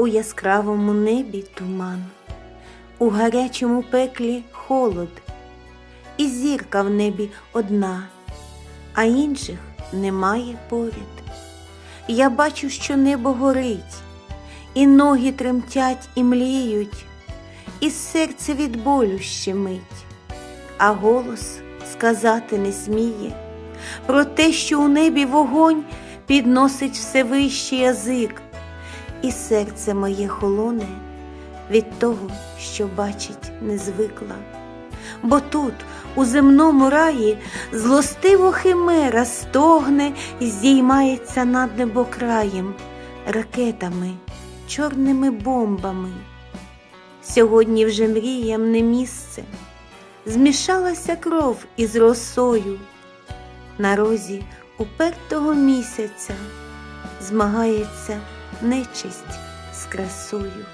У яскравому небі туман, у гарячому пеклі холод, і зірка в небі одна, а інших немає поряд. Я бачу, що небо горить, і ноги тремтять і мліють, і серце від болю щемить, а голос сказати не сміє. Про те, що у небі вогонь підносить все вищий язик, і серце моє холоне від того, що бачить не звикла. Бо тут, у земному раї, злостиво химера стогне і здіймається над небокраєм, ракетами, чорними бомбами. Сьогодні вже мріям не місце, змішалася кров із росою. На розі упертого місяця змагається нечисть з красою.